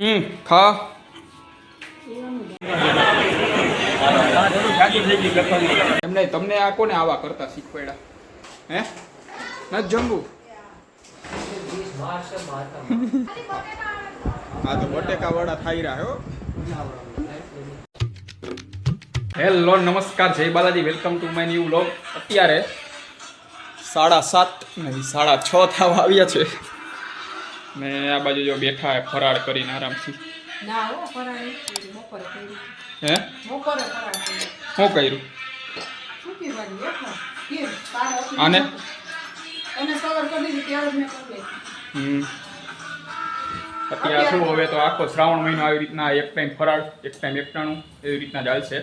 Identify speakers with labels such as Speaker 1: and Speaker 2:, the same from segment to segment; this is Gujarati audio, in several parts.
Speaker 1: હમ, ખા. એમને તમને આ કોને આવા કરતા શીખવાડ્યા? હે? નથી જમવું? હા તો બટેકા વડા ખાઈ રહ્યા હેલો, નમસ્કાર, જય Balaji. Welcome to my new vlog અત્યારે સાડા સાત નહીં, સાડા છ થવા આવ્યા છે. ને આ બાજુ જો બેઠા ફરાળ કરીને આરામથી.
Speaker 2: હો.
Speaker 1: શું કર્યું આને? અત્યારે શું હવે તો આખો શ્રાવણ મહિનો આવી રીતના એક ટાઈમ ફરાળ એક ટાઈમ એકટાણું એવી રીતના ચાલશે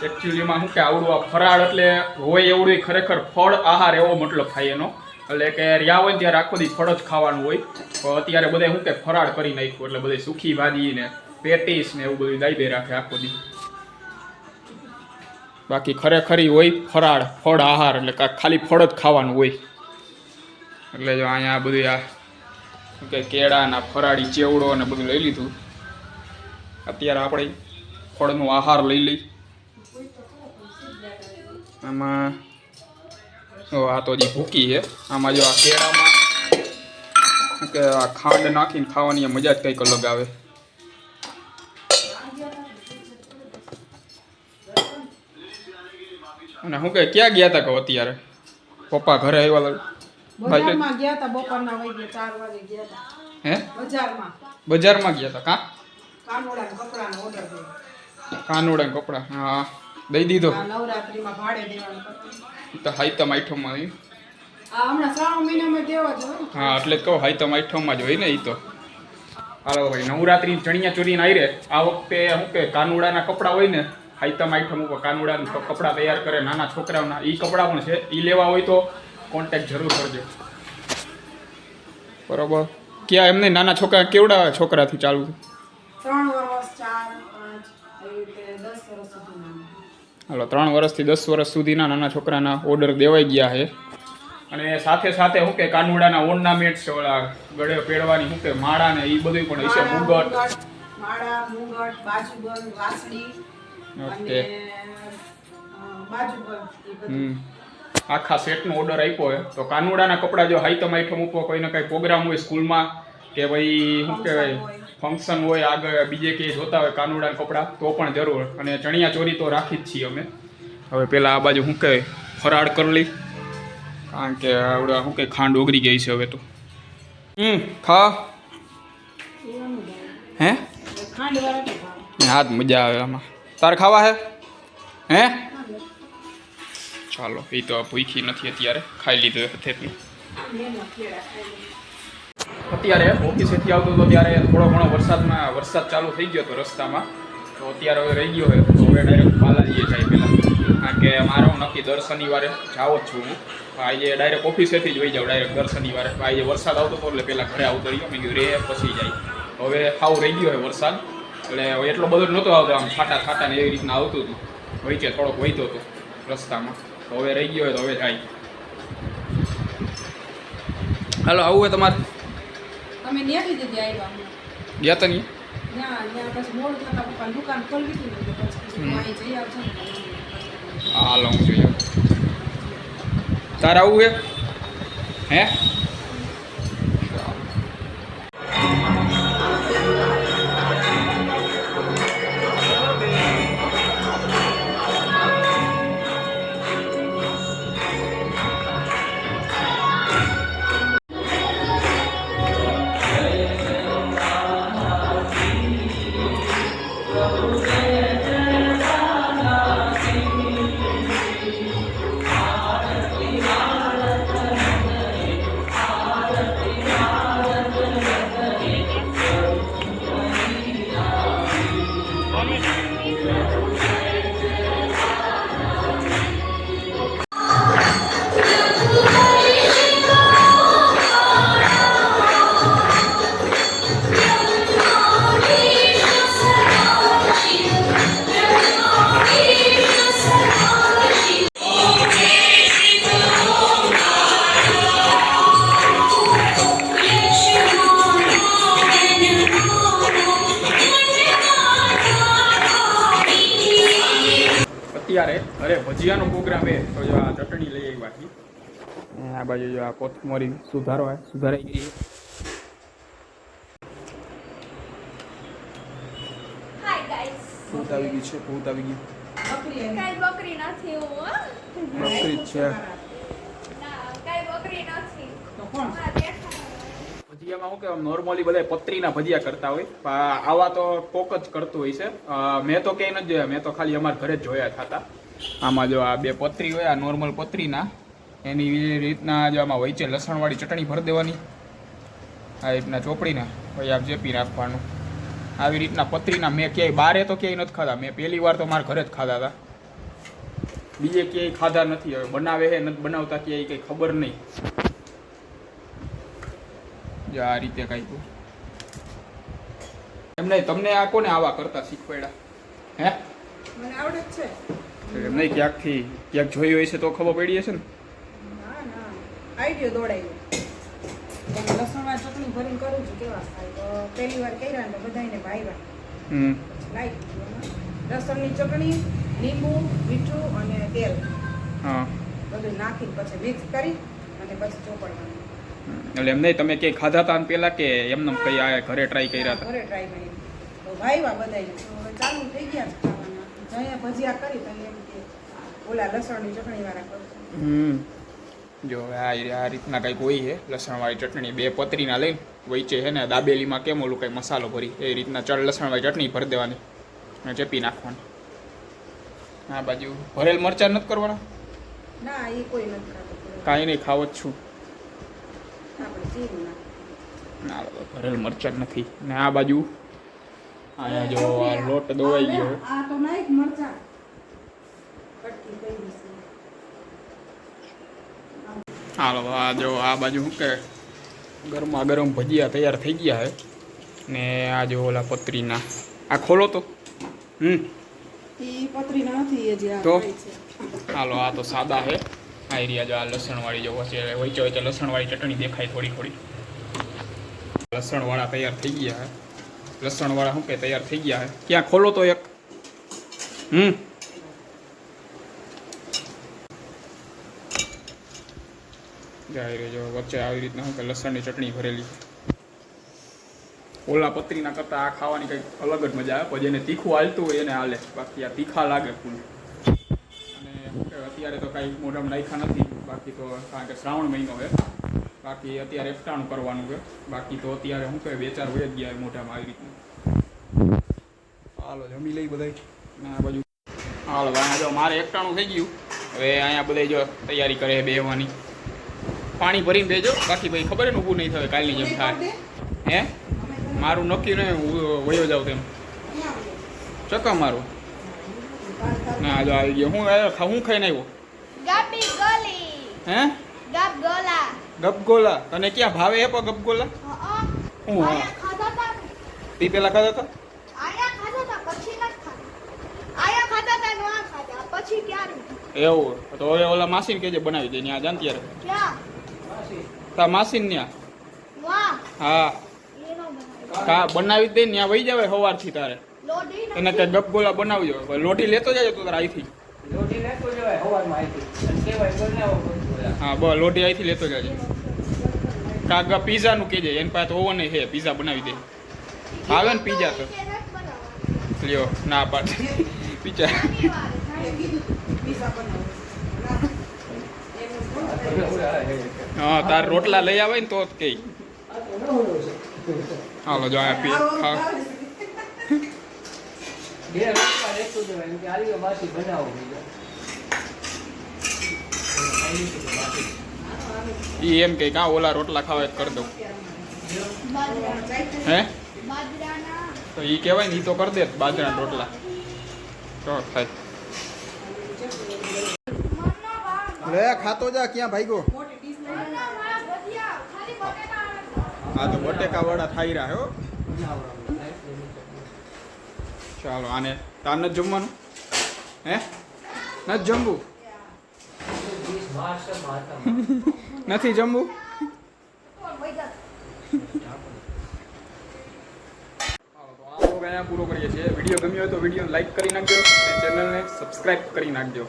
Speaker 1: એકચ્યુઅલીમાં શું કે આવડું આ ફરાળ એટલે હોય એવડું ખરેખર ફળ આહાર એવો મતલબ થાય એનો. એટલે કે રહ્યા હોય ને ત્યારે આખો દી ફળ જ ખાવાનું હોય. તો અત્યારે બધા શું કે ફરાળ કરી નાખ્યું, એટલે બધી સુખી ભાજી ને પેટીસ ને એવું બધું દાઈ રાખે આખો દી. બાકી ખરેખરી હોય ફરાળ, ફળ, આહાર, એટલે ખાલી ફળ જ ખાવાનું હોય. એટલે જો અહીંયા આ બધું આ શું કે કેળાના ફરાળી ચેવડો ને બધું લઈ લીધું. અત્યારે આપણે ફળનો આહાર લઈ લઈ. આમાં આ તો હજી ભૂકી છે. આમાં જો આ કેળામાં કે આ ખાંડ નાખીને ખાવાની મજા જ કંઈક અલગ આવે. અને શું કે ક્યાં ગયા તા કહો અત્યારે? પપ્પા ઘરે આવ્યા ભાઈ
Speaker 2: બજારમાં ગયા તા બપોરના વાગે ચાર વાગે ગયા તા.
Speaker 1: હે?
Speaker 2: બજારમાં.
Speaker 1: બજારમાં ગયા હતા કાં?
Speaker 2: કાનોડા કપડાનો ઓર્ડર કર્યો.
Speaker 1: કપડા હા. દઈ દીધો.
Speaker 2: નવરાત્રીમાં ભાડે દેવાનું કરતું.
Speaker 1: તો હાઈતમ આઈટમમાં નહીં
Speaker 2: હમણાં શ્રાવણ મહિનામાં દેવા જ
Speaker 1: હા એટલે કહો હાઈતમ આઈટમમાં જ હોય ને એ તો. હાલો ભાઈ નવરાત્રી ચણિયા ચોરીને આવી રે આ વખતે શું કે કાનુડાના કપડાં હોય ને હાઈતમ આઈટમ ઉપર કાનુડાના કપડાં તૈયાર કરે નાના છોકરાઓના. એ કપડાં પણ છે એ લેવા હોય તો કોન્ટેક્ટ જરૂર કરજો. બરોબર? ક્યાં એમને નાના છોકરા કેવડા છોકરાથી ચાલુ છે હાલો ત્રણ વર્ષથી દસ વર્ષ સુધીના નાના છોકરાના ઓર્ડર દેવાઈ ગયા છે. અને સાથે સાથે શું કે કાનુડાના ઓર્નામેન્ટ્સ છે ઓલા ગળે પહેરવાની શું કે માળા ને એ બધું પણ હશે મુગટ.
Speaker 2: માળા મુગટ બાજુબંધ વાસળી
Speaker 1: ઓકે.
Speaker 2: બાજુબંધ
Speaker 1: હમ. આખા સેટનો ઓર્ડર આપ્યો હોય તો કાનુડાના કપડાં જો હાઈટમ આઈટમ ઉપર કોઈને કંઈ પ્રોગ્રામ હોય સ્કૂલમાં કે ભાઈ શું કહેવાય? ફંક્શન હોય, આગળ બીજે ક્યાંય જોતા હોય કાનુડા કપડાં, તો પણ જરૂર. અને ચણિયા ચોરી તો રાખી જ છીએ અમે. હવે પહેલાં આ બાજુ શું કહે ફરાળ કરી કારણ કે આવડે શું કહે ખાંડ ઓગળી ગઈ છે હવે તો. હમ ખા હે. હા મજા આવે આમાં. તારે ખાવા હે? હે? ચાલો, એ તો ભૂખી નથી અત્યારે. ખાઈ લીધું હથેથી
Speaker 2: એનો કેળા ખાઈ લઈએ.
Speaker 1: અત્યારે ઓફિસેથી આવતો હતો ત્યારે થોડો ઘણો વરસાદમાં વરસાદ ચાલુ થઈ ગયો હતો રસ્તામાં. તો અત્યારે હવે રહી ગયો હોય તો હવે ડાયરેક્ટ બાલાજીએ જાય પહેલાં. કારણ કે મારો નક્કી દર શનિવારે જાઓ જ છું હું. આજે ડાયરેક્ટ ઓફિસેથી જ વહી જાઉં ડાયરેક્ટ દર શનિવારે. આજે વરસાદ આવતો હતો એટલે પહેલાં ઘરે આવતો રહ્યો. મેં કીધું, રે, પછી જાય. હવે સાવ રહી ગયો હોય વરસાદ. એટલે એટલો બધો નહોતો આવતો. આમ છાટા છાટા એવી રીતના આવતું હતું. વહીચે થોડોક વહીતો હતો રસ્તામાં. તો હવે રહી ગયો હોય તો હવે જાય. હાલો, આવું હોય તમારે.
Speaker 2: તમે ન્યાથી જગ્યાએ આવ્યા.
Speaker 1: ગયા તા નહીં? હાલો હું જોઈએ તારા આવું હે? હે? અત્યારે અરે ભજીયાનો પ્રોગ્રામ એ. તો જો આ ચટણી લઈ આવી બાકી આ બાજુ જો આ કોથમરી સુધારો સુધારાઈ ગઈ છે.
Speaker 3: હાય ગાઈસ
Speaker 1: ભૂત આવી ગઈ છે ભૂત આવી ગઈ.
Speaker 3: કઈ બકરી નથી હું.
Speaker 1: બકરી છે.
Speaker 3: કઈ બકરી નથી. હા
Speaker 1: શું કહેવાય નોર્મલી બધા પતરીના ભજીયા કરતા હોય. આવા તો કોક જ કરતું હોય છે. મેં તો ક્યાંય નથી જોયા. મેં તો ખાલી અમારા ઘરે જ જોયા હતા આમાં જો આ બે પતરી હોય, આ નોર્મલ પતરીના. એની રીતના જો આમાં છે લસણવાળી ચટણી ભરી દેવાની. આ રીતના ચોપડીને. પછી આપ ચેપી નાખવાનું. આવી રીતના પતરીના. મેં ક્યાંય બારે તો ક્યાંય નથી ખાધા. મેં પહેલી વાર તો મારા ઘરે જ ખાધા હતા. બીજે ક્યાંય ખાધા નથી. હવે બનાવે હે, નથી બનાવતા ક્યાંય કંઈ ખબર નહીં. જો આ રીતે કાંઈ એમ નહીં તમને આ કોને આવા કરતા શીખવાડ્યા? હે?
Speaker 2: મને આવડે જ છે.
Speaker 1: એમ નહીં ક્યાંકથી? ક્યાંક જોયું હશે તો ખબર પડી હશે ને.
Speaker 2: ના ના. આઈડિયો દોડાયો. લસણવાળી ચટણી ભરીને કરું છું કેવા થાય? તો પહેલી વાર કર્યા ને બધાને ભાવ્યા.
Speaker 1: હમ.
Speaker 2: લાઈક લસણની ચટણી લીંબુ મીઠું અને તેલ.
Speaker 1: હા.
Speaker 2: બધું નાખી પછી મિક્સ કરી અને પછી ચોપડવાનું
Speaker 1: એટલે એમ નહીં તમે ક્યાંય ખાધા હતા પેલા કે એમને કઈ આ ઘરે ટ્રાય કર્યા હતા
Speaker 2: ઘરે ટ્રાય કરી. તો બધાને તો ચાલુ થઈ ગયા જયા ભજીયા કરી તો એમ કે ઓલા લસણની ચટણી વાળા કરશું
Speaker 1: હમ. જો આ આ રીતના કંઈક હોય છે લસણવાળી ચટણી. બે પતરીના લઈને વચ્ચે છે ને દાબેલીમાં કેમ ઓલું કંઈ મસાલો ભરી એ રીતના ચડ લસણવાળી ચટણી ભરી દેવાની. અને ચેપી નાખવાની. આ બાજુ ભરેલ મરચાં નથી કરવાના?
Speaker 2: ના એ કોઈ નથી
Speaker 1: કાંઈ નહીં ખાવ જ છું. ના બાબા, ભરેલ મરચાં નથી. ને આ બાજુ અહીંયા જો આ લોટ દોવાઈ ગયો.
Speaker 2: આ તો નાઈક મરચા. કટકી કરી છે
Speaker 1: હાલો આ જો આ બાજુ શું કે ગરમા ગરમ ભજીયા તૈયાર થઈ ગયા છે ને આ જો ઓલા પતરીના. આ ખોલો તો. હમ. તો? હાલો આ તો સાદા છે આ એરિયા જો આ લસણવાળી જો વચ્ચે વચ્ચે વચ્ચે લસણવાળી ચટણી દેખાય થોડી થોડી. લસણવાળા તૈયાર થઈ ગયા છે લસણવાળા શું કે, તૈયાર થઈ ગયા છે ક્યાં ખોલો તો એક. હમ. જાય રે જો, વચ્ચે આવી રીતના શું કે, લસણની ચટણી ભરેલી. ઓલા પતરીના કરતાં આ ખાવાની કંઈક અલગ જ મજા આવે પછી એને તીખું હાલતું હોય એને હાલે. બાકી આ તીખા લાગે ફૂલ. અને અત્યારે તો કાંઈ મોઢામાં નાખ્યા નથી. બાકી તો કારણ કે શ્રાવણ મહિનો છે બાકી અત્યારે એકટાણું કરવાનું છે. બાકી તો અત્યારે શું કહે બે ચાર વય જ ગયા મોઢામાં આવી રીતનું. હાલો જમી લઈ બધાય. ના આ બાજુ. હાલો ભાઈ જો મારે એકટાણું થઈ ગયું. હવે અહીંયા બધા જો તૈયારી કરે બેહવાની. પાણી ભરીને બેજો બાકી ભાઈ ખબર ને ઊભું નહીં થાય કાલની જેમ થાય. હે? મારું નક્કી નહીં હું વયો જાઉં તેમ. ચક્કા મારું? ના જો આવી ગયો. હું હું ખાઈને આવ્યો? હે?
Speaker 3: ગાબ ગોલા
Speaker 1: ગપગોલા? તને ક્યાં ભાવે હે પો ગપગોલા?
Speaker 3: હું
Speaker 1: હા.
Speaker 3: ખાધા તા ને.
Speaker 1: પેલા ખાધા હતા
Speaker 3: આયા ખાધા તા પછી ન ખાધા. આયા ખાધા તા નો ખાધા. પછી ક્યારે?
Speaker 1: એવું તો હવે ઓલા માસીને કેજે બનાવી દે ત્યાં જાન ત્યારે.
Speaker 3: ક્યાં?
Speaker 1: તા માસીન ત્યાં
Speaker 3: વાહ.
Speaker 1: હા.
Speaker 3: એનો
Speaker 1: કા બનાવી દે ને ત્યાં જાવે જવાય સવારથી તારે
Speaker 3: લોડી
Speaker 1: એને તે ગપગોલા બનાવજો લોટી લેતો જાય તો તારા અહીંથી
Speaker 4: લોટી લેતો જવાય હવારમાં આવી અને કેવાય બનાવો
Speaker 1: હા, બસ લોટી અહીંથી લેતો જાય કાકા પીઝાનું કેજે એની પાસે તો ઓવન છે, પીઝા બનાવી દે. આવે ને પીઝા તો. લ્યો, ના પાડ. પીઝા. હા, તાર રોટલા લઈ આવે ને તો જ કઈ. હાલો, જો આ પી
Speaker 2: છે.
Speaker 4: બે રોટલા બનાવો
Speaker 1: ઈ એમ કે કાં ઓલા રોટલા ખાવા કરી દઉં. હે? તો ઈ કહેવાય ને, ઈ તો કરી દે બાજરાના રોટલા. તો થાય. લે, ખાતો જા, ક્યાં ભાઈગો હા તો બટેકા વડા ખાઈ રહ્યા, હો. ચાલો, આને તાર નથી જમવાનું? હે? નથી જમવું? નથી જમવું? પૂરો કરીએ છીએ. વીડિયો ગમ્યો હોય તો વીડિયો લાઈક કરી નાખજો અને ચેનલને સબસ્ક્રાઈબ કરી નાખજો.